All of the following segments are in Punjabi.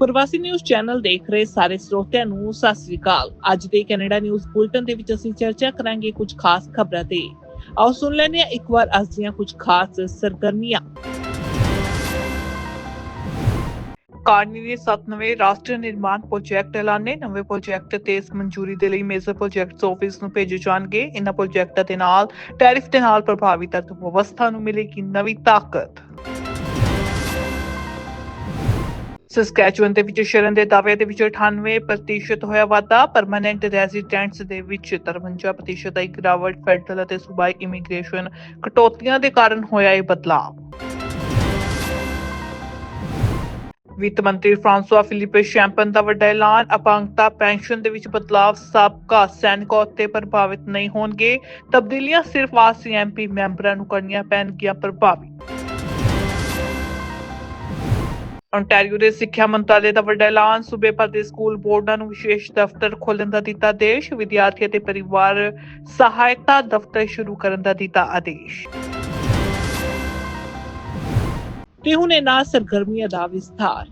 ਪ੍ਰਵਾਸੀ ਨਿਊਜ਼ ਚੈਨਲ ਦੇਖ ਰਹੇ ਸਾਰੇ ਸਰੋਤਿਆਂ ਨੂੰ ਸਤਿ ਸ੍ਰੀ ਅਕਾਲ। ਅੱਜ ਦੇ ਕੈਨੇਡਾ ਨਿਊਜ਼ ਬੁਲਟਨ ਦੇ ਵਿੱਚ ਅਸੀਂ ਚਰਚਾ ਕਰਾਂਗੇ ਕੁਝ ਖਾਸ ਖਬਰਾਂ ਤੇ। ਆਓ ਸੁਣ ਲੈਂਦੇ ਹਾਂ ਇੱਕ ਵਾਰ ਅੱਜ ਦੀਆਂ ਕੁਝ ਖਾਸ ਸਰਗਰਮੀਆਂ। ਕਾਰਨੀ ਨੇ 97 ਰਾਸ਼ਟਰੀ ਨਿਰਮਾਣ ਪ੍ਰੋਜੈਕਟ ਐਲਾਨੇ। ਨਵੇਂ ਪ੍ਰੋਜੈਕਟ ਤੇ ਮਨਜ਼ੂਰੀ ਦੇ ਲਈ ਮੇਜਰ ਪ੍ਰੋਜੈਕਟਸ ਆਫਿਸ ਨੂੰ ਭੇਜੇ ਜਾਣਗੇ। ਇਹਨਾਂ ਪ੍ਰੋਜੈਕਟਾਂ ਦੇ ਨਾਲ ਟੈਰਿਫ ਦੇ ਨਾਲ ਪ੍ਰਭਾਵਿਤ ਅਰਥ ਵਿਵਸਥਾ ਨੂੰ ਮਿਲੇਗੀ ਨਵੀਂ ਤਾਕਤ। ਸਸਕੈਚੁਅਨ ਦੇ ਵਿੱਚ ਸ਼ਰਨ ਦੇ ਦਾਅਵੇ ਦੇ ਵਿੱਚ 98% ਹੋਇਆ ਵਾਧਾ ਪਰਮਾਨੈਂਟ ਰੈਜ਼ੀਡੈਂਟਸ ਦੇ ਵਿੱਚ 53% ਦਾ ਗਿਰਾਵਟ ਫੈਡਰਲ ਅਤੇ ਸੂਬਾਈ ਇਮੀਗ੍ਰੇਸ਼ਨ ਕਟੌਤੀਆਂ ਦੇ ਕਾਰਨ ਹੋਇਆ ਇਹ ਬਦਲਾਅ। ਵਿੱਤ ਮੰਤਰੀ ਫ੍ਰਾਂਸਵਾ ਫਿਲੀਪੇ ਸ਼ੈਂਪਨ ਦਾ ਵੱਡਾ ਐਲਾਨ ਅਪੰਗਤਾ ਪੈਨਸ਼ਨ ਦੇ ਵਿੱਚ ਬਦਲਾਅ ਸਾਬਕਾ ਸੈਨਿਕਾਂ ਉੱਤੇ ਪ੍ਰਭਾਵਿਤ ਨਹੀਂ ਹੋਣਗੇ, ਤਬਦੀਲੀਆਂ ਸਿਰਫ ਆਰਸੀਐਮਪੀ ਮੈਂਬਰਾਂ ਨੂੰ ਕਰਨੀਆਂ ਪੈਣਗੀਆਂ ਪ੍ਰਭਾਵਿਤ ontario ਦੇ ਸਿੱਖਿਆ ਮੰਤਰਾਲੇ ਦਾ ਵੱਡਾ ਐਲਾਨ, ਸੂਬੇ ਭਰ ਦੇ ਸਕੂਲ ਬੋਰਡਾਂ ਨੂੰ ਵਿਸ਼ੇਸ਼ ਦਫ਼ਤਰ ਖੋਲ੍ਹਣ ਦਾ ਦਿੱਤਾ ਆਦੇਸ਼, ਵਿਦਿਆਰਥੀ ਅਤੇ ਪਰਿਵਾਰ ਸਹਾਇਤਾ ਦਫ਼ਤਰ ਸ਼ੁਰੂ ਕਰਨ ਦਾ ਦਿੱਤਾ ਆਦੇਸ਼। ਤੇ ਹੁਣ ਇਹਨਾਂ ਸਰਗਰਮੀਆਂ ਦਾ ਵਿਸਥਾਰ।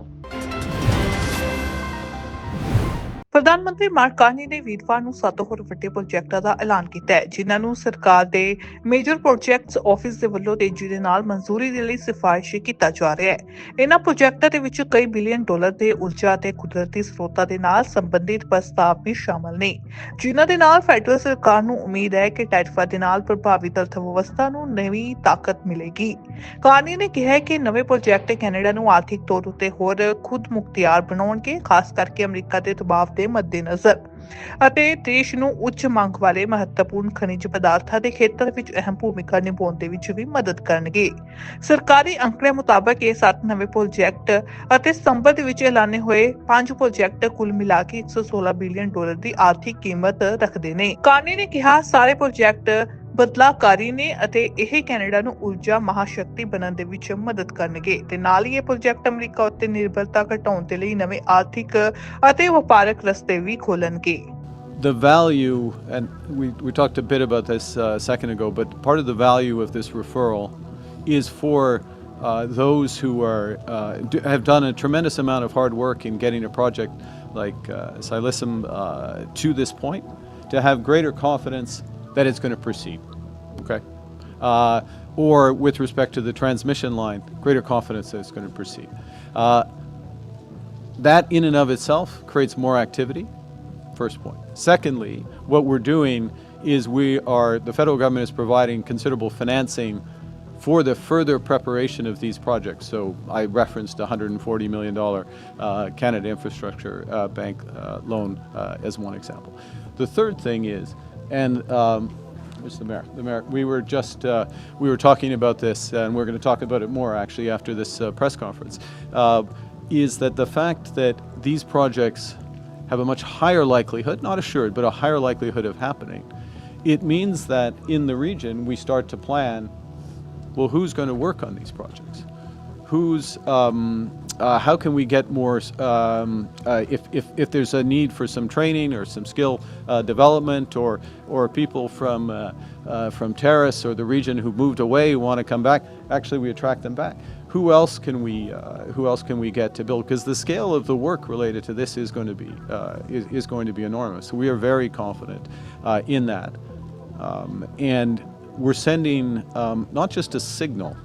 ਪ੍ਰਧਾਨ ਮੰਤਰੀ ਮਾਰਕ ਕਾਹਨੀ ਨੇ ਵੀਰਵਾਰ ਨੂੰ ਸੱਤ ਹੋਰ ਵੱਡੇ ਪ੍ਰੋਜੈਕਟਾਂ ਦਾ ਐਲਾਨ ਕੀਤਾ ਹੈ, ਜਿਨ੍ਹਾਂ ਨੂੰ ਸਰਕਾਰ ਦੇ ਮੇਜਰ ਪ੍ਰੋਜੈਕਟਸ ਆਫਿਸ ਦੇ ਵੱਲੋਂ ਤੇਜ਼ੀ ਦੇ ਨਾਲ ਮਨਜ਼ੂਰੀ ਦੇ ਲਈ ਸਿਫਾਰਿਸ਼ ਕੀਤਾ ਜਾ ਰਿਹਾ ਹੈ। ਇਹਨਾਂ ਪ੍ਰੋਜੈਕਟਾਂ ਦੇ ਵਿੱਚ ਕਈ ਬਿਲੀਅਨ ਡਾਲਰ ਦੇ ਊਰਜਾ ਅਤੇ ਕੁਦਰਤੀ ਸਰੋਤਾਂ ਦੇ ਨਾਲ ਸੰਬੰਧਿਤ ਪ੍ਰਸਤਾਵ ਵੀ ਸ਼ਾਮਲ ਨੇ, ਜਿਨ੍ਹਾਂ ਦੇ ਨਾਲ ਫੈਡਰਲ ਸਰਕਾਰ ਨੂੰ ਉਮੀਦ ਹੈ ਕਿ ਟੈਰਿਫਾਂ ਦੇ ਨਾਲ ਪ੍ਰਭਾਵਿਤ ਅਰਥਵਿਵਸਥਾ ਨੂੰ ਨਵੀਂ ਤਾਕਤ ਮਿਲੇਗੀ। ਕਾਰਨੀ ਨੇ ਕਿਹਾ ਕਿ ਨਵੇਂ ਪ੍ਰੋਜੈਕਟ ਕੈਨੇਡਾ ਨੂੰ ਆਰਥਿਕ ਤੌਰ ਉੱਤੇ ਹੋਰ ਖੁਦ ਮੁਖਤਿਆਰ ਬਣਾਉਣਗੇ, ਖਾਸ ਕਰਕੇ ਅਮਰੀਕਾ ਦੇ ਦਬਾਅ ਦੇ ਮੱਦੇਨਜ਼ਰ। ਅਤੇ ਦੇਸ਼ ਨੂੰ ਉੱਚ ਮੰਗ ਵਾਲੇ ਮਹੱਤਵਪੂਰਨ ਖਣਿਜ ਪਦਾਰਥਾਂ ਦੇ ਖੇਤਰ ਵਿੱਚ ਅਹਿਮ ਭੂਮਿਕਾ ਨਿਭਾਉਣ ਦੇ ਵਿੱਚ ਵੀ ਮਦਦ ਕਰਨਗੇ। ਸਰਕਾਰੀ ਅੰਕੜੇ ਮੁਤਾਬਕ ਇਹ ਸੱਤ ਨਵੇਂ ਪ੍ਰੋਜੈਕਟ ਅਤੇ ਸਤੰਬਰ ਦੇ ਵਿੱਚ ਐਲਾਨੇ ਹੋਏ ਪੰਜ ਪ੍ਰੋਜੈਕਟ ਕੁੱਲ ਮਿਲਾ ਕੇ 116 ਬਿਲੀਅਨ ਡਾਲਰ ਦੀ ਆਰਥਿਕ ਕੀਮਤ ਰੱਖਦੇ ਨੇ। ਕਾਰਨੀ ਨੇ ਕਿਹਾ, ਸਾਰੇ ਪ੍ਰੋਜੈਕਟ ਬਦਲਾਅਕਾਰੀ ਨੇ ਅਤੇ ਇਹ ਕੈਨੇਡਾ ਨੂੰ ਊਰਜਾ ਮਹਾਸ਼ਕਤੀ ਬਣਨ ਦੇ ਵਿੱਚ ਮਦਦ ਕਰਨਗੇ ਤੇ ਨਾਲ ਹੀ ਇਹ ਪ੍ਰੋਜੈਕਟ ਅਮਰੀਕਾ ਉੱਤੇ ਨਿਰਭਰਤਾ ਘਟਾਉਣ ਦੇ ਲਈ ਨਵੇਂ ਆਰਥਿਕ ਅਤੇ ਵਪਾਰਕ ਰਸਤੇ ਵੀ ਖੋਲਣਗੇ the value, and we, we talked a bit about this uh, a second ago, but part of the value of this referral is for uh, those who are uh, do, have done a tremendous amount of hard work in getting a project like uh, Silicum uh, to this point to have greater confidence that it's going to proceed. Okay. Uh, or with respect to the transmission line, greater confidence that it's going to proceed. Uh, that in and of itself creates more activity first point. Secondly, what we're doing is we are, the federal government is providing considerable financing for the further preparation of these projects. So I referenced a $140 million uh, Canada Infrastructure uh, Bank uh, loan uh, as one example. The third thing is, and um, the mayor? The mayor. We were just uh, we were talking about this, and we're going to talk about it more actually after this uh, press conference. Uh, is that the fact that these projects have a much higher likelihood, not assured, but a higher likelihood of happening? It means that in the region we start to plan. Well, who's going to work on these projects? Who's um, uh, how can we get more um, uh, if, if, if there's a need for some training or some skill uh, development or or people from uh, uh, from Terrace or the region who moved away want to come back actually we attract them back. Who else can we uh, who else can we get to build? Because the scale of the work related to this is going to be is, is going to be enormous. We are very confident in that. Um, and we're sending um, not just a signal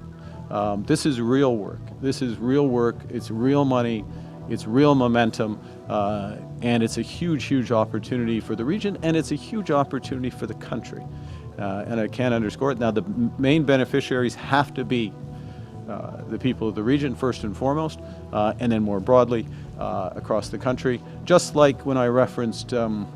um, this is real work. This is real work. It's real money. It's real momentum. Uh, and it's a huge, huge opportunity for the region, and it's a huge opportunity for the country. Uh, and I can't underscore it. Now, the main beneficiaries have to be uh, the people of the region, first and foremost, uh, and then more broadly uh, across the country. Just like when I referenced, um,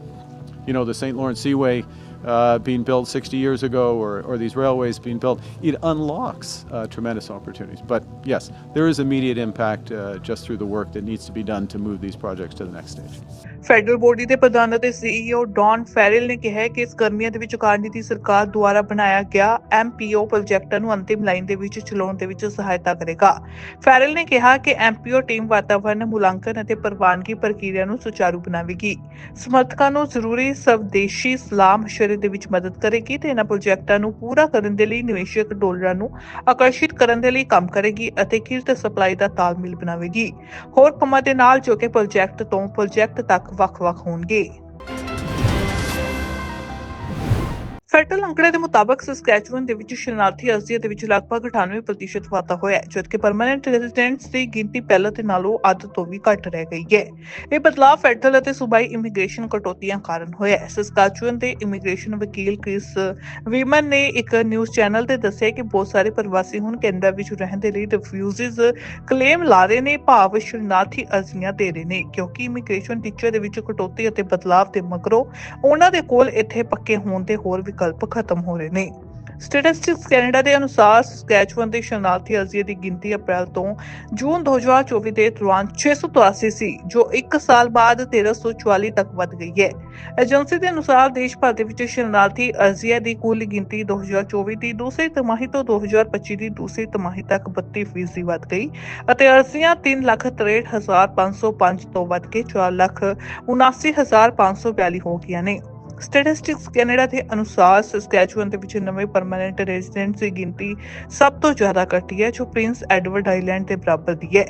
you know, the St. Lawrence Seaway uh, being built 60 years ago or, or these railways being built, it unlocks uh, tremendous opportunities. But yes, there is immediate impact uh, just through the work that needs to be done to move these projects to the next stage. Federal body ਦੇ ਪ੍ਰਧਾਨ ਅਤੇ ਸੀਈਓ ਡੌਨ ਫੈਰਲ ਨੇ ਕਿਹਾ ਹੈ ਕਿ ਇਸ ਗਰਮੀਆਂ ਦੇ ਵਿੱਚ ਕਾਰਨੀ ਦੀ ਸਰਕਾਰ ਦੁਆਰਾ ਬਣਾਇਆ ਗਿਆ ਐਮਪੀਓ ਪ੍ਰੋਜੈਕਟਾਂ ਨੂੰ ਅੰਤਿਮ ਲਾਈਨ ਦੇ ਵਿੱਚ ਚਲਾਉਣ ਦੇ ਵਿੱਚ ਸਹਾਇਤਾ ਕਰੇਗਾ ਫੈਰਲ ਨੇ ਕਿਹਾ ਕਿ ਐਮਪੀਓ ਟੀਮ ਵਾਤਾਵਰਣ ਮੁਲਾਂਕਣ ਅਤੇ ਪ੍ਰਵਾਨਗੀ ਪ੍ਰਕਿਰਿਆ ਨੂੰ ਸੁਚਾਰੂ ਬਣਾਵੇਗੀ ਸਮਰਥਕਾਂ ਨੂੰ ਜ਼ਰੂਰੀ ਸਵਦੇਸ਼ੀ ਸਲਾਹ ਮਸ਼ਵਰੇ ਫੇਰੇ ਦੇ ਵਿੱਚ ਮਦਦ ਕਰੇਗੀ ਤੇ ਇਹਨਾਂ ਪ੍ਰੋਜੈਕਟਾਂ ਨੂੰ ਪੂਰਾ ਕਰਨ ਦੇ ਲਈ, ਨਿਵੇਸ਼ਕ ਡੋਲਰਾਂ ਨੂੰ ਆਕਰਸ਼ਿਤ ਕਰਨ ਦੇ ਲਈ ਕੰਮ ਕਰੇਗੀ ਅਤੇ ਕਿਰਤ ਸਪਲਾਈ ਦਾ ਤਾਲਮੇਲ ਬਣਾਵੇਗੀ। ਹੋਰ ਕੰਮਾਂ ਦੇ ਨਾਲ ਜੋ ਕਿ ਪ੍ਰੋਜੈਕਟ ਤੋਂ ਪ੍ਰੋਜੈਕਟ ਤੱਕ ਵੱਖ-ਵੱਖ ਹੋਣਗੇ। ਫੈਡਰਲ ਅੰਕੜੇ ਦੇ ਮੁਤਾਬਕ ਸਸਕੈਚੂਅਨ ਦੇ ਵਿੱਚ ਸ਼ਰਨਾਰਥੀ ਅਰਜ਼ੀਆਂ ਦੇ ਵਿੱਚ ਲਗਭਗ 98% ਵਾਧਾ ਹੋਇਆ ਹੈ ਜਦਕਿ ਪਰਮਨੈਂਟ ਰੈਜ਼ੀਡੈਂਟਸ ਦੀ ਗਿਣਤੀ ਪਹਿਲਾਂ ਦੇ ਨਾਲੋਂ ਅੱਧ ਤੋਂ ਵੀ ਘੱਟ ਰਹਿ ਗਈ ਹੈ। ਇਹ ਬਦਲਾਅ ਫੈਡਰਲ ਅਤੇ ਸੂਬਾਈ ਇਮੀਗ੍ਰੇਸ਼ਨ ਕਟੌਤੀਆਂ ਕਾਰਨ ਹੋਇਆ ਹੈ। ਸਸਕੈਚੂਅਨ ਦੇ ਇਮੀਗ੍ਰੇਸ਼ਨ ਵਕੀਲ ਕ੍ਰਿਸ ਵੀਮਨ ਨੇ ਇੱਕ ਨਿਊਜ਼ ਚੈਨਲ ਤੇ ਦੱਸਿਆ ਕਿ ਬਹੁਤ ਸਾਰੇ ਪ੍ਰਵਾਸੀ ਹੁਣ ਕੈਨੇਡਾ ਵਿੱਚ ਰਹਿਣ ਦੇ ਲਈ ਰਿਫਿਊਜ਼ਿਸ ਕਲੇਮ ਲਾ ਰਹੇ ਨੇ, ਭਾਵ ਸ਼ਰਨਾਰਥੀ ਅਰਜ਼ੀਆਂ ਦੇ ਰਹੇ ਨੇ, ਕਿਉਂਕਿ ਇਮੀਗ੍ਰੇਸ਼ਨ ਟੀਚਰ ਦੇ ਵਿੱਚ ਕਟੌਤੀ ਅਤੇ ਬਦਲਾਅ ਦੇ ਮਗਰੋਂ ਉਹਨਾਂ ਦੇ ਕੋਲ ਇੱਥੇ ਪੱਕੇ ਹੋਣ ਦੇ ਹੋਰ ਵਿਕਲਪ ਖਤਮ ਹੋ ਰਹੇ ਨੇ। ਸਟੈਟਿਸਟਿਕਸ ਕੈਨੇਡਾ ਦੇ ਅਨੁਸਾਰ ਸਕੈਚਵਨ ਦੇ ਸ਼ਰਨਾਰਥੀ ਅਰਜ਼ੀਆਂ ਦੀ ਗਿਣਤੀ ਅਪ੍ਰੈਲ ਤੋਂ ਜੂਨ 2024 ਦੇ ਦੌਰਾਨ 683 ਸੀ ਜੋ 1 ਸਾਲ ਬਾਅਦ 1344 ਤੱਕ ਵਧ ਗਈ ਹੈ। ਏਜੰਸੀ ਦੇ ਅਨੁਸਾਰ ਦੇਸ਼ ਭਰ ਦੇ ਵਿੱਚ ਸ਼ਰਨਾਰਥੀ ਅਰਜ਼ੀਆਂ ਦੀ ਕੁੱਲ ਗਿਣਤੀ 2024 ਦੀ ਦੂਸਰੀ ਤਿਮਾਹੀ ਤੋਂ 2025 ਦੀ ਦੂਸਰੀ ਤਿਮਾਹੀ ਤੱਕ 32% ਵਧ ਗਈ ਅਤੇ ਅਰਜ਼ੀਆਂ 363505 ਤੋਂ ਵੱਧ ਕੇ 479542 ਹੋ ਗਈਆਂ ਨੇ। ਸਟੈਟਿਸਟਿਕਸ ਕੈਨੇਡਾ ਦੇ ਅਨੁਸਾਰ ਸਸਕੈਚੂਅਨ ਦੇ ਵਿੱਚ ਨਵੇਂ ਪਰਮਨੈਂਟ ਰੈਜ਼ੀਡੈਂਟਸ ਦੀ ਗਿਣਤੀ ਸਭ ਤੋਂ ਜ਼ਿਆਦਾ ਘਟੀ ਹੈ ਜੋ ਪ੍ਰਿੰਸ ਐਡਵਰਡ ਆਈਲੈਂਡ ਦੇ ਬਰਾਬਰ ਦੀ ਹੈ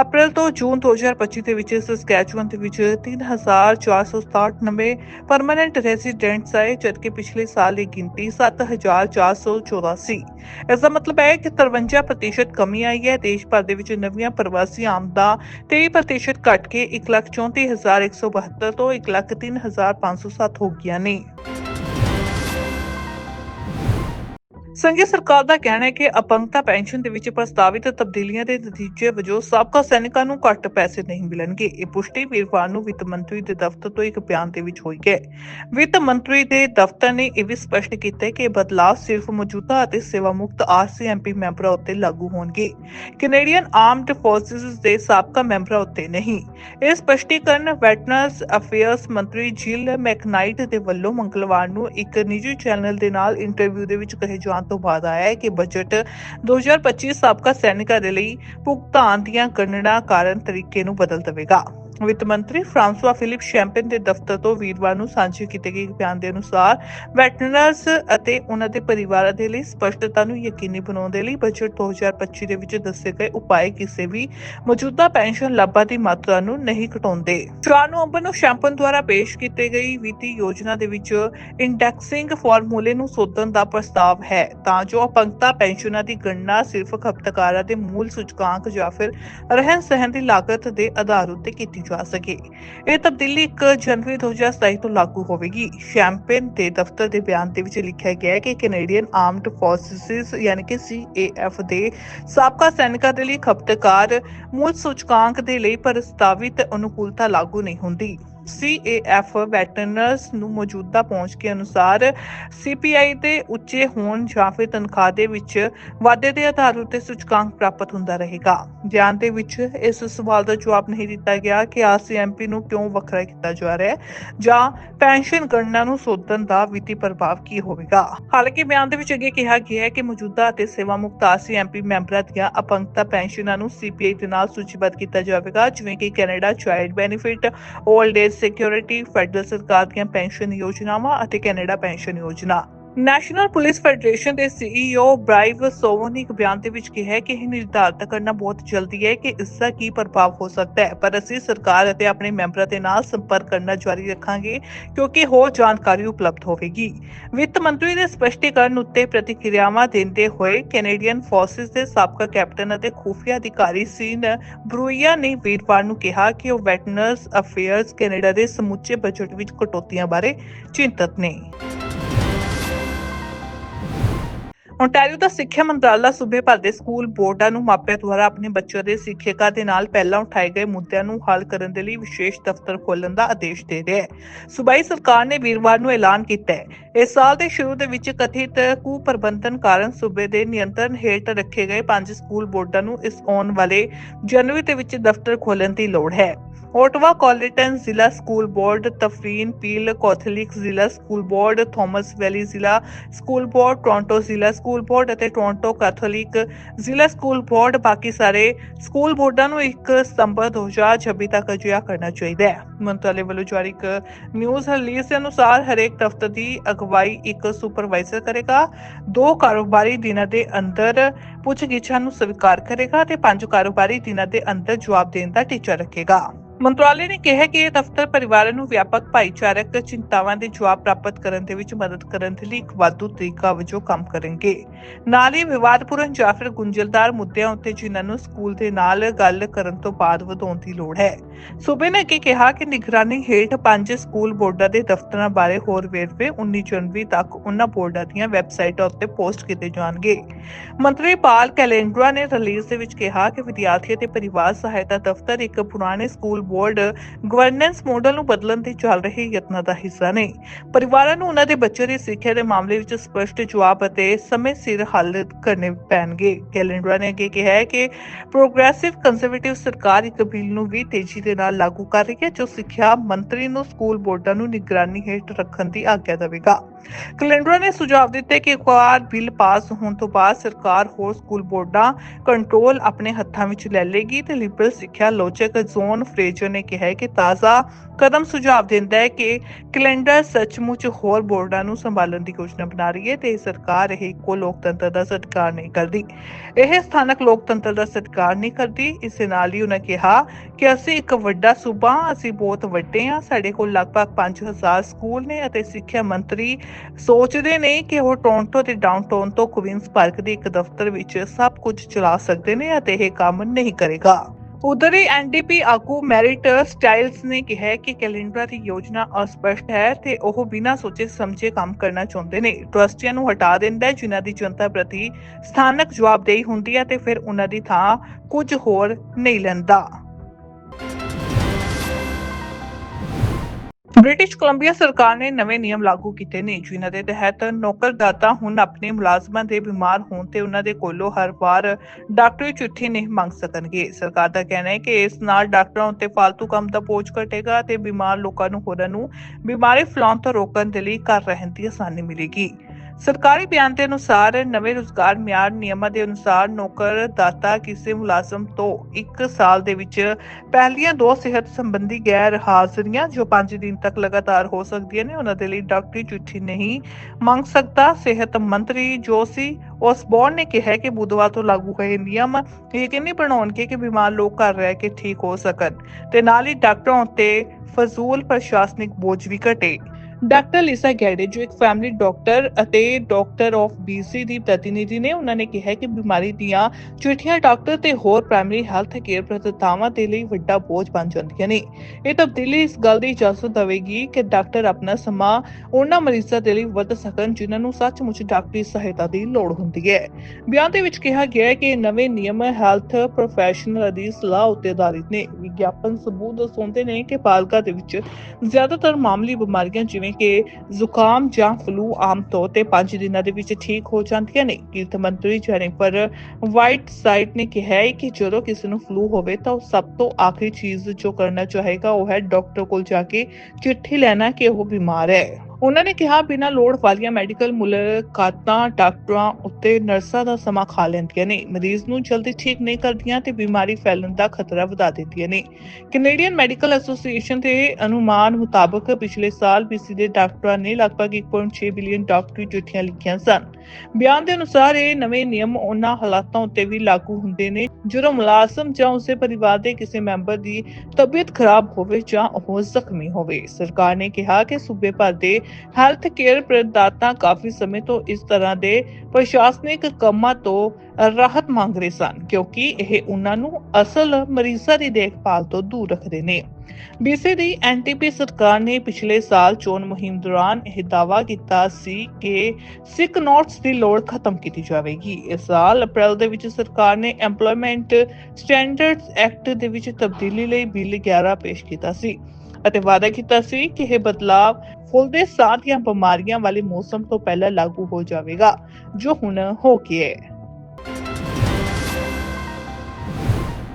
ਅਪ੍ਰੈਲ ਤੋਂ ਜੂਨ 2025 ਦੇ ਵਿੱਚ ਸਸਕੈਚੂਅਨ ਦੇ ਵਿੱਚ 3467 ਨਵੇਂ ਪਰਮਨੈਂਟ ਰੈਜ਼ੀਡੈਂਟਸ ਆਏ ਜਦਕਿ ਪਿਛਲੇ ਸਾਲ ਇਹ ਗਿਣਤੀ 7414 ਸੀ ਇਸ ਦਾ ਮਤਲਬ ਹੈ ਕਿ 53% ਕਮੀ ਆਈ ਹੈ ਦੇਸ਼ ਭਰ ਦੇ ਵਿੱਚ ਨਵੀਆਂ ਪ੍ਰਵਾਸੀ ਆਮਦਾਂ 23% ਘਟ ਕੇ 134172 ਤੋਂ 103507 ਹੋ ਗਈਆਂ ਨੇ ਸੰਘੀ ਸਰਕਾਰ ਦਾ ਕਹਿਣਾ ਹੈ ਕਿ ਅਪੰਗਤਾ ਪੈਨਸ਼ਨ ਦੇ ਵਿੱਚ ਪ੍ਰਸਤਾਵਿਤ ਤਬਦੀਲੀਆਂ ਦੇ ਨਤੀਜੇ ਵਜੋਂ ਸਾਬਕਾ ਸੈਨਿਕਾਂ ਨੂੰ ਘੱਟ ਪੈਸੇ ਨਹੀਂ ਮਿਲਣਗੇ। ਇਹ ਪੁਸ਼ਟੀ ਵੀਰਵਾਰ ਨੂੰ ਵਿੱਤ ਮੰਤਰੀ ਦੇ ਦਫ਼ਤਰ ਤੋਂ ਇੱਕ ਬਿਆਨ ਦੇ ਵਿੱਚ ਹੋਈ ਹੈ। ਵਿੱਤ ਮੰਤਰੀ ਦੇ ਦਫ਼ਤਰ ਨੇ ਇਹ ਵੀ ਸਪਸ਼ਟ ਕੀਤਾ ਹੈ ਕਿ ਇਹ ਬਦਲਾਅ ਸਿਰਫ ਮੌਜੂਦਾ ਅਤੇ ਸੇਵਾ ਮੁਕਤ ਆਰਸੀਐਮਪੀ ਮੈਂਬਰਾਂ ਉੱਤੇ ਲਾਗੂ ਹੋਣਗੇ। ਕੈਨੇਡੀਅਨ ਆਰਮਡ ਫੋਰਸਿਸ ਦੇ ਸਾਬਕਾ ਮੈਂਬਰਾਂ ਉੱਤੇ ਨਹੀਂ। ਇਹ ਸਪਸ਼ਟੀਕਰਨ ਵੈਟਰਨਸ ਅਫੇਅਰਸ ਮੰਤਰੀ ਜਿਲ ਮੈਕਨਾਈਟ ਦੇ ਵੱਲੋਂ ਮੰਗਲਵਾਰ ਨੂੰ ਇੱਕ ਨਿੱਜੀ ਚੈਨਲ ਦੇ ਨਾਲ ਇੰਟਰਵਿਊ ਦੇ ਵਿੱਚ ਕਹੇ ਜਾਣ ਤੋਂ ਬਾਅਦ ਆਇਆ ਹੈ ਕਿ ਬਜਟ 2025 ਸਾਬਕਾ ਸੈਨਿਕਾਂ ਦੇ ਲਈ ਭੁਗਤਾਨ ਦੀਆਂ ਗਣਨਾ ਕਾਰਨ ਤਰੀਕੇ ਨੂੰ ਬਦਲ ਦੇਵੇਗਾ। ਵਿੱਤ ਮੰਤਰੀ ਫ੍ਰਾਂਸਵਾ ਫਿਲਿਪ ਸ਼ੈਂਪਨ ਦੇ ਦਫ਼ਤਰ ਤੋਂ ਵੀਰਵਾਰ ਨੂੰ ਸਾਂਝੇ ਕੀਤੇ ਗਏ ਬਿਆਨ ਦੇ ਅਨੁਸਾਰ ਵੈਟਰਨਰਸ ਅਤੇ ਉਹਨਾਂ ਦੇ ਪਰਿਵਾਰਾਂ ਦੇ ਲਈ ਸਪਸ਼ਟਤਾ ਨੂੰ ਯਕੀਨੀ ਬਣਾਉਣ ਦੇ ਲਈ ਬਜਟ 2025 ਦੇ ਵਿੱਚ ਦੱਸੇ ਗਏ ਉਪਾਅ ਕਿਸੇ ਵੀ ਮੌਜੂਦਾ ਪੈਨਸ਼ਨ ਲਾਭਾਂ ਦੀ ਮਾਤਰਾ ਨੂੰ ਨਹੀਂ ਘਟਾਉਂਦੇ। 4 ਨਵੰਬਰ ਨੂੰ ਸ਼ੈਂਪਨ ਦੁਆਰਾ ਪੇਸ਼ ਕੀਤੀ ਗਈ ਵਿੱਤੀ ਯੋਜਨਾ ਦੇ ਵਿੱਚ ਇੰਡੈਕਸਿੰਗ ਫਾਰਮੂਲੇ ਨੂੰ ਸੋਧਣ ਦਾ ਪ੍ਰਸਤਾਵ ਹੈ, ਤਾਂ ਜੋ ਅਪੰਗਤਾ ਪੈਨਸ਼ਨਾਂ ਦੀ ਗਣਨਾ ਸਿਰਫ ਖਪਤਕਾਰਾਂ ਦੇ ਮੂਲ ਸੂਚਕਾਂਕ ਜਾਂ ਫਿਰ ਰਹਿਣ ਸਹਿਣ ਦੀ ਲਾਗਤ ਦੇ ਆਧਾਰ ਉੱਤੇ ਕੀਤੀ ਜਾ ਸਕੇ। ਇਹ ਤਬਦੀਲੀ 1 ਜਨਵਰੀ 2027 ਤੋਂ ਲਾਗੂ ਹੋਵੇਗੀ। ਸ਼ੈਂਪੇਨ ਦੇ ਦਫ਼ਤਰ ਦੇ ਬਿਆਨ ਦੇ ਵਿੱਚ ਲਿਖਿਆ ਗਿਆ ਹੈ ਕਿ ਕੈਨੇਡੀਅਨ ਆਰਮਡ ਫੋਰਸਿਸ ਯਾਨੀ ਕਿ CAF ਦੇ ਸਾਬਕਾ ਸੈਨਿਕਾਂ ਦੇ ਲਈ ਖਪਤਕਾਰ ਮੂਲ ਸੂਚਕਾਂਕ ਦੇ ਲਈ ਪ੍ਰਸਤਾਵਿਤ ਅਨੁਕੂਲਤਾ ਲਾਗੂ ਨਹੀਂ ਹੁੰਦੀ। CAF ਵੈਟਰਨਰਸ ਨੂੰ ਮੌਜੂਦਾ ਪਹੁੰਚ ਕੇ ਅਨੁਸਾਰ CPI ਦੇ ਉੱਚੇ ਹੋਣ ਜਾਂ ਫਿਰ ਤਨਖਾਹ ਦੇ ਵਿੱਚ ਵਾਧੇ ਦੇ ਆਧਾਰ ਉੱਤੇ ਸੂਚਕਾਂਕ ਪ੍ਰਾਪਤ ਹੁੰਦਾ ਰਹੇਗਾ। ਬਿਆਨ ਦੇ ਵਿੱਚ ਇਸ ਸਵਾਲ ਦਾ ਜਵਾਬ ਨਹੀਂ ਦਿੱਤਾ ਗਿਆ ਕਿ RCMP ਨੂੰ ਕਿਉਂ ਵੱਖਰਾ ਕੀਤਾ ਜਾ ਰਿਹਾ ਹੈ ਜਾਂ ਪੈਨਸ਼ਨ ਗਣਨਾ ਨੂੰ ਸੋਧਣ ਦਾ ਵਿੱਤੀ ਪ੍ਰਭਾਵ ਕੀ ਹੋਵੇਗਾ। ਹਾਲਾਂਕਿ ਬਿਆਨ ਦੇ ਵਿੱਚ ਅੱਗੇ ਕਿਹਾ ਗਿਆ ਹੈ ਕਿ ਮੌਜੂਦਾ ਅਤੇ ਸੇਵਾ ਮੁਕਤ RCMP ਮੈਂਬਰਾਂ ਦੀਆਂ ਅਪੰਗਤਾ ਪੈਨਸ਼ਨਾਂ ਨੂੰ CPI ਦੇ ਨਾਲ ਸੂਚੀਬੱਧ ਕੀਤਾ ਜਾਵੇਗਾ, ਜਿਵੇਂ ਕਿ Canada child benefit old age security federal ਸਰਕਾਰ ਦੀਆਂ ਪੈਨਸ਼ਨ ਯੋਜਨਾਵਾਂ ਅਤੇ ਕੈਨੇਡਾ ਪੈਨਸ਼ਨ ਯੋਜਨਾ। ਨੈਸ਼ਨਲ ਪੁਲਿਸ ਫੈਡਰੇਸ਼ਨ ਦੇ ਸੀਈਓ ਬ੍ਰਾਈਵ ਸੋਵਨ ਨੇ ਇੱਕ ਬਿਆਨ ਦੇ ਵਿੱਚ ਕਿਹਾ ਕਿ ਇਹ ਨਿਰਧਾਰਤ ਕਰਨਾ ਬਹੁਤ ਜਲਦੀ ਹੈ ਕਿ ਇਸ ਦਾ ਕੀ ਪ੍ਰਭਾਵ ਹੋ ਸਕਦਾ ਹੈ। ਪਰ ਅਸੀਂ ਸਰਕਾਰ ਅਤੇ ਆਪਣੇ ਮੈਂਬਰਾਂ ਦੇ ਨਾਲ ਸੰਪਰਕ ਕਰਨਾ ਜਾਰੀ ਰੱਖਾਂਗੇ ਕਿਉਂਕਿ ਹੋਰ ਜਾਣਕਾਰੀ ਉਪਲਬਧ ਹੋਵੇਗੀ। ਵਿੱਤ ਮੰਤਰੀ ਦੇ ਸਪਸ਼ਟੀਕਰਨ ਉੱਤੇ ਪ੍ਰਤੀਕਿਰਿਆਵਾਂ ਦਿੰਦੇ ਹੋਏ ਕੈਨੇਡੀਅਨ ਫੋਰਸਿਸ ਦੇ ਸਾਬਕਾ ਕੈਪਟਨ ਅਤੇ ਖੂਫੀਆ ਅਧਿਕਾਰੀ ਸੀਨ ਬਰੂਈਆ ਨੇ ਵੀਰਵਾਰ ਨੂੰ ਕਿਹਾ ਕਿ ਉਹ ਵੈਟਰਨਰਸ ਅਫੇਅਰਸ ਕੈਨੇਡਾ ਦੇ ਸਮੁੱਚੇ ਬਜਟ ਵਿੱਚ ਕਟੌਤੀਆਂ ਬਾਰੇ ਚਿੰਤਤ ਨੇ। ਓਨਟਾਰੀਓ ਦਾ ਸਿੱਖਿਆ ਮੰਤਰਾਲਾ ਸੂਬੇ ਭਰ ਦੇ ਸਕੂਲ ਬੋਰਡਾਂ ਨੂੰ ਮਾਪਿਆਂ ਦੁਆਰਾ ਆਪਣੇ ਬੱਚਿਆਂ ਦੇ ਸਿੱਖਿਅਕਾਂ ਦੇ ਨਾਲ ਪਹਿਲਾਂ ਉਠਾਏ ਗਏ ਮੁੱਦਿਆਂ ਨੂੰ ਹੱਲ ਕਰਨ ਦੇ ਲਈ ਵਿਸ਼ੇਸ਼ ਦਫ਼ਤਰ ਖੋਲ੍ਹਣ ਦਾ ਆਦੇਸ਼ ਦੇ ਰਿਹਾ ਹੈ। ਸੂਬਾਈ ਸਰਕਾਰ ਨੇ ਵੀਰਵਾਰ ਨੂੰ ਐਲਾਨ ਕੀਤਾ ਹੈ। ਇਸ ਸਾਲ ਦੇ ਸ਼ੁਰੂ ਦੇ ਵਿੱਚ ਕਥਿਤ ਕੁਪ੍ਰਬੰਧਨ ਕਾਰਨ ਸੂਬੇ ਦੇ ਨਿਯੰਤਰਣ ਹੇਠ ਰੱਖੇ ਗਏ ਪੰਜ ਸਕੂਲ ਬੋਰਡਾਂ ਨੂੰ ਇਸ ਆਉਣ ਵਾਲੇ ਜਨਵਰੀ ਦੇ ਵਿੱਚ ਦਫ਼ਤਰ ਖੋਲ੍ਹਣ ਦੀ ਲੋੜ ਹੈ। ਓਟਵਾ ਕੋਲਿਟਨ ਜ਼ਿਲ੍ਹਾ school board Dufferin Peel, Catholic ਜ਼ਿਲ੍ਹਾ ਸਕੂਲ ਬੋਰਡ, ਥਾਮਸ ਵੈਲੀ ਜ਼ਿਲ੍ਹਾ ਸਕੂਲ ਬੋਰਡ, ਟੋਰਾਂਟੋ ਜ਼ਿਲ੍ਹਾ ਸਕੂਲ ਸਕੂਲ ਬੋਰਡ ਅਤੇ ਟੋਰਾਂਟੋ ਕੈਥੋਲਿਕ ਜ਼ਿਲ੍ਹਾ ਸਕੂਲ ਬੋਰਡ, ਬਾਕੀ ਸਾਰੇ ਸਕੂਲ ਬੋਰਡਾਂ ਨੂੰ 1 ਸਤੰਬਰ 2026 ਤੱਕ ਅਜਿਹਾ ਕਰਨਾ ਚਾਹੀਦਾ ਹੈ। ਮੰਤਰਾਲੇ ਵੱਲੋਂ ਜਾਰੀ ਇੱਕ ਨਿਊਜ਼ ਰਿਲੀਜ਼ ਦੇ ਅਨੁਸਾਰ ਹਰੇਕ ਦਫ਼ਤਰ ਦੀ ਅਗਵਾਈ ਇੱਕ ਸੁਪਰਵਾਈਜ਼ਰ ਕਰੇਗਾ, ਦੋ ਕਾਰੋਬਾਰੀ ਦਿਨਾਂ ਦੇ ਅੰਦਰ ਪੁੱਛਗਿੱਛਾਂ ਨੂੰ ਸਵੀਕਾਰ ਕਰੇਗਾ ਤੇ ਪੰਜ ਕਾਰੋਬਾਰੀ ਦਿਨਾਂ ਦੇ ਅੰਦਰ ਜਵਾਬ ਦੇਣ ਦਾ ਟੀਚਾ ਰੱਖੇਗਾ। ਮੰਤਰਾਲੇ ਨੇ ਕਿਹਾ ਕਿ ਇਹ ਦਫ਼ਤਰ ਪਰਿਵਾਰਾਂ ਨੂੰ ਵਿਆਪਕ ਭਾਈਚਾਰਕ ਚਿੰਤਾਵਾਂ ਦੇ ਜਵਾਬ ਪ੍ਰਾਪਤ ਕਰਨ ਦੇ ਵਿੱਚ ਮਦਦ ਕਰਨ ਦੇ ਲਈ ਇੱਕ ਵਾਧੂ ਤਰੀਕਾ ਵਜੋਂ ਕੰਮ ਕਰਨਗੇ। ਨਾਲ ਹੀ ਵਿਵਾਦਪੂਰਨ ਜਾਂ ਫਿਰ ਗੁੰਝਲਦਾਰ ਮੁੱਦਿਆਂ ਉੱਤੇ ਜਿਨ੍ਹਾਂ ਨੂੰ ਸਕੂਲ ਦੇ ਨਾਲ ਗੱਲ ਕਰਨ ਤੋਂ ਬਾਅਦ ਵਧਾਉਣ ਦੀ ਲੋੜ ਹੈ। ਸੂਬੇ ਨੇ ਅੱਗੇ ਕਿਹਾ ਕਿ ਨਿਗਰਾਨੀ ਹੇਠ ਪੰਜ ਸਕੂਲ ਬੋਰਡਾਂ ਦੇ ਦਫ਼ਤਰਾਂ ਬਾਰੇ ਹੋਰ ਵੇਰਵੇ 19 ਜਨਵਰੀ ਤੱਕ ਉਹਨਾਂ ਬੋਰਡਾਂ ਦੀਆਂ ਵੈਬਸਾਈਟਾਂ ਉੱਤੇ ਪੋਸਟ ਕੀਤੇ ਜਾਣਗੇ। ਮੰਤਰੀ ਪਾਲ ਕੈਲੇਂਡਰਾ ਨੇ ਰਿਲੀਜ਼ ਦੇ ਵਿੱਚ ਕਿਹਾ ਕਿ ਵਿਦਿਆਰਥੀ ਅਤੇ ਪਰਿਵਾਰ ਸਹਾਇਤਾ ਦਫ਼ਤਰ ਇੱਕ ਪੁਰਾਣੇ ਸਕੂਲ ਬੋਰਡ ਗਵਰਨੈਂਸ ਮਾਡਲ ਨੂੰ ਬਦਲਣ ਦੇ ਚੱਲ ਰਹੇ ਯਤਨਾਂ ਦਾ ਹਿੱਸਾ ਨੇ ਪਰਿਵਾਰਾਂ ਨੂੰ ਉਹਨਾਂ ਦੇ ਬੱਚੇ ਦੀ ਸਿੱਖਿਆ ਦੇ ਮਾਮਲੇ ਵਿੱਚ ਸਪਸ਼ਟ ਜਵਾਬ ਅਤੇ ਸਮੇਂ ਸਿਰ ਹੱਲ ਕਰਨੇ ਪੈਣਗੇ। ਕੈਲੇਂਡਰਾ ਨੇ ਅੱਗੇ ਕਿਹਾ ਹੈ ਕਿ ਪ੍ਰੋਗਰੈਸਿਵ ਕੰਜ਼ਰਵੇਟਿਵ ਸਰਕਾਰ ਇੱਕ ਬਿੱਲ ਨੂੰ ਵੀ ਤੇਜ਼ੀ ਦੇ ਨਾਲ ਲਾਗੂ ਕਰ ਰਹੀ ਹੈ, ਜੋ ਸਿੱਖਿਆ ਮੰਤਰੀ ਨੂੰ ਸਕੂਲ ਬੋਰਡਾਂ ਨੂੰ ਨਿਗਰਾਨੀ ਹੇਠ ਰੱਖਣ ਦੀ ਆਗਿਆ ਦੇਵੇਗਾ। ਕੈਲੰਡਰ ਨੇ ਸੁਝਾਅ ਦਿੱਤੇ ਕਿ ਇੱਕ ਵਾਰ ਬਿੱਲ ਪਾਸ ਹੋਣ ਤੋਂ ਬਾਅਦ ਸਰਕਾਰ ਹੋਰ ਸਕੂਲ ਬੋਰਡਾਂ ਕੰਟਰੋਲ ਆਪਣੇ ਹੱਥਾਂ ਵਿੱਚ ਲੈ ਲੇਗੀ ਤੇ ਲਿਬਰਲ ਸਿੱਖਿਆ ਲੋਚਕ ਜ਼ੋਨ ਫਰੇਜਰ ਨੇ ਕਿਹਾ ਕਿ ਤਾਜ਼ਾ ਕਦਮ ਸੁਝਾਅ ਦਿੰਦਾ ਹੈ ਕਿ ਕੈਲੰਡਰ ਸੱਚਮੁੱਚ ਹੋਰ ਬੋਰਡਾਂ ਨੂੰ ਸੰਭਾਲਣ ਦੀ ਯੋਜਨਾ ਬਣਾ ਰਹੀ ਹੈ ਤੇ ਸਰਕਾਰ ਇਹ ਇੱਕੋ ਲੋਕਤੰਤਰ ਦਾ ਸਤਿਕਾਰ ਨਹੀਂ ਕਰਦੀ। ਇਹ ਸਥਾਨਕ ਲੋਕਤੰਤਰ ਦਾ ਸਤਿਕਾਰ ਨਹੀਂ ਕਰਦੀ। ਇਸ ਨਾਲ ਹੀ ਉਹਨਾਂ ਕਿਹਾ ਕਿ ਅਸੀਂ ਇੱਕ ਵੱਡਾ ਸੂਬਾ ਅਸੀਂ ਬਹੁਤ ਵੱਡੇ ਹਾਂ। ਸਾਡੇ ਕੋਲ ਲਗਭਗ 5000 ਸਕੂਲ ਨੇ ਅਤੇ ਸਿੱਖਿਆ ਮੰਤਰੀ ਸੋਚਦੇ ਨੇ ਕਿ ਉਹ ਟੋਰਾਂਟੋ ਤੇ ਡਾਊਨਟਾਊਨ ਤੋਂ ਕੁਇਨਸ ਪਾਰਕ ਦੇ ਇੱਕ ਦਫ਼ਤਰ ਵਿੱਚ ਸਭ ਕੁਝ ਚਲਾ ਸਕਦੇ ਨੇ ਅਤੇ ਇਹ ਕੰਮ ਨਹੀਂ ਕਰੇਗਾ। ਉਧਰ ਹੀ ਐਨਡੀਪੀ ਆਗੂ ਮੈਰਿਟ ਸਟਾਈਲਸ ਨੇ ਕਿਹਾ ਕਿ ਕੈਲੰਡਰ ਦੀ ਯੋਜਨਾ ਅਸਪਸ਼ਟ ਹੈ ਤੇ ਉਹ ਬਿਨਾਂ ਸੋਚੇ ਸਮਝੇ ਕੰਮ ਕਰਨਾ ਚਾਹੁੰਦੇ ਨੇ। ਟਰਸਟੀਆਂ ਨੂੰ ਹਟਾ ਦਿੰਦਾ ਹੈ, ਜਿਨ੍ਹਾਂ ਦੀ ਜਨਤਾ ਪ੍ਰਤੀ ਸਥਾਨਕ ਜਵਾਬਦੇਹੀ ਹੁੰਦੀ ਹੈ ਤੇ ਫਿਰ ਉਹਨਾਂ ਦੀ ਥਾਂ ਕੁਝ ਹੋਰ ਨਹੀਂ ਲੈਂਦਾ। ਬ੍ਰਿਟਿਸ਼ ਕੋਲੰਬੀਆ ਸਰਕਾਰ ਨੇ ਨਵੇਂ ਨਿਯਮ ਲਾਗੂ ਕੀਤੇ ਨੇ, ਜਿਨ੍ਹਾਂ ਦੇ ਤਹਿਤ ਨੌਕਰਦਾਤਾ ਹੁਣ ਆਪਣੇ ਮੁਲਾਜ਼ਮਾਂ ਦੇ ਬਿਮਾਰ ਹੋਣ ਤੇ ਉਹਨਾਂ ਦੇ ਕੋਲੋਂ ਹਰ ਵਾਰ ਡਾਕਟਰੀ ਚਿੱਠੀ ਨਹੀਂ ਮੰਗ ਸਕਣਗੇ। ਸਰਕਾਰ ਦਾ ਕਹਿਣਾ ਹੈ ਕਿ ਇਸ ਨਾਲ ਡਾਕਟਰਾਂ ਉੱਤੇ ਫालतू ਕੰਮ ਦਾ ਬੋਝ ਘਟੇਗਾ ਤੇ ਬਿਮਾਰ ਲੋਕਾਂ ਨੂੰ ਹੋਰਾਂ ਨੂੰ ਬਿਮਾਰੀ ਫੈਲਾਉਣ ਤੋਂ ਰੋਕਣ ਦੇ ਲਈ ਘਰ ਰਹਿਣ ਦੀ ਆਸਾਨੀ ਮਿਲੇਗੀ। ਸਰਕਾਰੀ ਬਿਆਨ ਦੇ ਅਨੁਸਾਰ ਨਵੇਂ ਰੁਜ਼ਗਾਰ ਮਿਆਰ ਨਿਯਮਾਂ ਦੇ ਅਨੁਸਾਰ ਨੌਕਰਦਾਤਾ ਕਿਸੇ ਮੁਲਾਜ਼ਮ ਤੋਂ 1 ਸਾਲ ਦੇ ਵਿੱਚ ਪਹਿਲੀਆਂ ਦੋ ਸਿਹਤ ਸੰਬੰਧੀ ਗੈਰ ਹਾਜ਼ਰੀਆਂ, ਜੋ 5 ਦਿਨ ਤੱਕ ਲਗਾਤਾਰ ਹੋ ਸਕਦੀਆਂ ਨੇ, ਉਹਨਾਂ ਦੇ ਲਈ ਡਾਕਟਰੀ ਚਿੱਠੀ ਨਹੀਂ ਮੰਗ ਸਕਦਾ। ਸਿਹਤ ਮੰਤਰੀ ਜੋਸੀ osborne ਨੇ ਕਿਹਾ ਕਿ ਬੁੱਧਵਾਰ ਤੋਂ ਲਾਗੂ ਹੋਏ ਨਿਯਮ ਯਕੀਨੀ ਬਣਾਉਣਗੇ ਕਿ ਬਿਮਾਰ ਲੋਕ ਘਰ ਰਹਿ ਕੇ ਠੀਕ ਹੋ ਸਕਣ ਤੇ ਨਾਲ ਹੀ ਡਾਕਟਰਾਂ ਉੱਤੇ ਫਜ਼ੂਲ ਪ੍ਰਸ਼ਾਸਨਿਕ ਬੋਝ ਵੀ ਘਟੇ। ਡਾਕਟਰ ਲਿਸਾ ਗੈਡੇ ਜੋ ਇੱਕ ਫੈਮਿਲੀ ਡਾਕਟਰ ਅਤੇ ਡਾਕਟਰ ਆਫ ਬੀਸੀ ਦੀ ਪ੍ਰਤੀਨਿਧੀ ਨੇ, ਉਹਨਾਂ ਨੇ ਕਿਹਾ ਕਿ ਬਿਮਾਰੀ ਦੀਆਂ ਚਿੱਠੀਆਂ ਡਾਕਟਰ ਤੇ ਹੋਰ ਪ੍ਰਾਇਮਰੀ ਹੈਲਥ ਕੇਅਰ ਪ੍ਰਦਾਤਾਵਾਂ ਦੇ ਲਈ ਵੱਡਾ ਬੋਝ ਬਣ ਜਾਂਦੀਆਂ ਨੇ। ਇਹ ਤਬਦੀਲੀ ਇਸ ਗੱਲ ਦੀ ਇਜਾਜ਼ਤ ਦੇਵੇਗੀ ਕਿ ਡਾਕਟਰ ਆਪਣਾ ਸਮਾਂ ਉਹਨਾਂ ਮਰੀਜ਼ਾਂ ਦੇ ਲਈ ਵਰਤ ਸਕਣ, ਜਿਨ੍ਹਾਂ ਨੂੰ ਸੱਚਮੁੱਚ ਡਾਕਟਰੀ ਸਹਾਇਤਾ ਦੀ ਲੋੜ ਹੁੰਦੀ ਹੈ। ਬਿਆਨ ਦੇ ਵਿੱਚ ਕਿਹਾ ਗਿਆ ਹੈ ਕਿ ਇਹ ਨਵੇਂ ਨਿਯਮ ਹੈਲਥ ਪ੍ਰੋਫੈਸ਼ਨਲ ਦੀ ਸਲਾਹ ਉੱਤੇ ਆਧਾਰਿਤ ਨੇ। ਵਿਗਿਆਪਨ ਸਬੂਤ ਦਰਸਾਉਂਦੇ ਨੇ ਕਿ ਪਾਲਕਾ ਦੇ ਵਿੱਚ ਜ਼ਿਆਦਾਤਰ ਮਾਮਲੀ ਬਿਮਾਰੀਆਂ ਜਿਵੇਂ ਕਿ ਜ਼ੁਕਾਮ ਜਾਂ ਫਲੂ ਆਮ ਤੌਰ ਤੇ 5 ਦਿਨਾਂ ਦੇ ਵਿੱਚ ਠੀਕ ਹੋ ਜਾਂਦੀਆਂ ਨੇ। ਕਿਰਤ ਮੰਤਰੀ ਜੈਨੀਫਰ ਵਾਈਟ ਸਾਈਟ ਨੇ ਕਿਹਾ ਹੈ ਕਿ ਜਦੋਂ ਕਿਸੇ ਨੂੰ ਫਲੂ ਹੋਵੇ ਤਾਂ ਉਹ ਸਭ ਤੋਂ ਆਖਰੀ ਚੀਜ਼ ਜੋ ਕਰਨਾ ਚਾਹੇਗਾ ਉਹ ਹੈ ਡਾਕਟਰ ਕੋਲ ਜਾ ਕੇ ਚਿੱਠੀ ਲੈਣਾ ਕਿ ਉਹ ਬਿਮਾਰ ਹੈ। ਉਹਨਾਂ ਨੇ ਕਿਹਾ ਬਿਨਾਂ ਲੋੜ ਵਾਲੀਆਂ ਮੈਡੀਕਲ ਮੁਲਾਕਾਤਾਂ, ਡਾਕਟਰਾਂ ਉੱਤੇ ਨਰਸਾਂ ਦਾ ਸਮਾਂ ਖਾ ਲੈਂਦੀਆਂ ਨੇ। ਮਰੀਜ਼ ਨੂੰ ਜਲਦੀ ਠੀਕ ਨਹੀਂ ਕਰਦੀਆਂ ਤੇ ਬਿਮਾਰੀ ਫੈਲਣ ਦਾ ਖਤਰਾ ਵਧਾ ਦਿੰਦੀਆਂ ਨੇ। ਕੈਨੇਡੀਅਨ ਮੈਡੀਕਲ ਐਸੋਸੀਏਸ਼ਨ ਦੇ ਅਨੁਮਾਨ ਮੁਤਾਬਕ ਪਿਛਲੇ ਸਾਲ BC ਦੇ ਡਾਕਟਰਾਂ ਨੇ ਲਗਭਗ 1.6 ਬਿਲੀਅਨ ਡਾਕਟਰੀ ਚਿੱਠੀਆਂ ਲਿਖੀਆਂ ਸਨ। ਬਿਆਨ ਦੇ ਅਨੁਸਾਰ ਇਹ ਨਵੇਂ ਨਿਯਮ ਉਹਨਾਂ ਹਾਲਾਤਾਂ ਉੱਤੇ ਵੀ ਲਾਗੂ ਹੁੰਦੇ ਨੇ, ਜਦੋਂ ਮੁਲਾਜ਼ਮ ਜਾਂ ਉਸੇ ਪਰਿਵਾਰ ਦੇ ਕਿਸੇ ਮੈਂਬਰ ਦੀ ਤਬੀਅਤ ਖਰਾਬ ਹੋਵੇ ਜਾਂ ਉਹ ਜ਼ਖਮੀ ਹੋਵੇ। ਸਰਕਾਰ ਨੇ ਕਿਹਾ ਕਿ ਸੂਬੇ ਭਰ ਦੇ ਹੈਲਥ ਕੇਅਰ ਪ੍ਰਦਾਤਾ ਕਾਫੀ ਸਮੇਂ ਤੋਂ ਇਸ ਤਰ੍ਹਾਂ ਦੇ ਪ੍ਰਸ਼ਾਸਨਿਕ ਕੰਮਾਂ ਤੋਂ ਰਾਹਤ ਮੰਗ ਰਹੇ ਸਨ, ਕਿਉਂਕਿ ਇਹ ਉਹਨਾਂ ਨੂੰ ਅਸਲ ਮਰੀਜ਼ਾਂ ਦੀ ਦੇਖਭਾਲ ਤੋਂ ਦੂਰ ਰੱਖਦੇ ਨੇ। ਬੀਸੀ ਦੀ ਐਨਟੀਪੀ ਸਰਕਾਰ ਨੇ ਪਿਛਲੇ ਸਾਲ ਚੋਣ ਮੁਹਿੰਮ ਦੌਰਾਨ ਇਹ ਦਾਅਵਾ ਕੀਤਾ ਸੀ ਕਿ ਸਿੱਖ ਨੋਟਸ ਦੀ ਲੋੜ ਖਤਮ ਕੀਤੀ ਜਾਵੇਗੀ। ਇਸ ਸਾਲ ਅਪ੍ਰੈਲ ਦੇ ਵਿੱਚ ਸਰਕਾਰ ਨੇ EMPLOYMENT ਸਟੈਂਡਰਡਸ ਐਕਟ ਦੇ ਵਿੱਚ ਤਬਦੀਲੀ ਲਈ ਬਿੱਲ 11 ਪੇਸ਼ ਕੀਤਾ ਸੀ। ਅਤੇ ਵਾਅਦਾ ਕੀਤਾ ਸੀ ਕਿ ਇਹ ਬਦਲਾਅ ਫੁੱਲਦੇ ਸਾਹ ਦੀਆਂ ਬਿਮਾਰੀਆਂ ਵਾਲੇ ਮੌਸਮ ਤੋਂ ਪਹਿਲਾਂ ਲਾਗੂ ਹੋ ਜਾਵੇਗਾ, ਜੋ ਹੁਣ ਹੋ ਗਿਆ ਹੈ।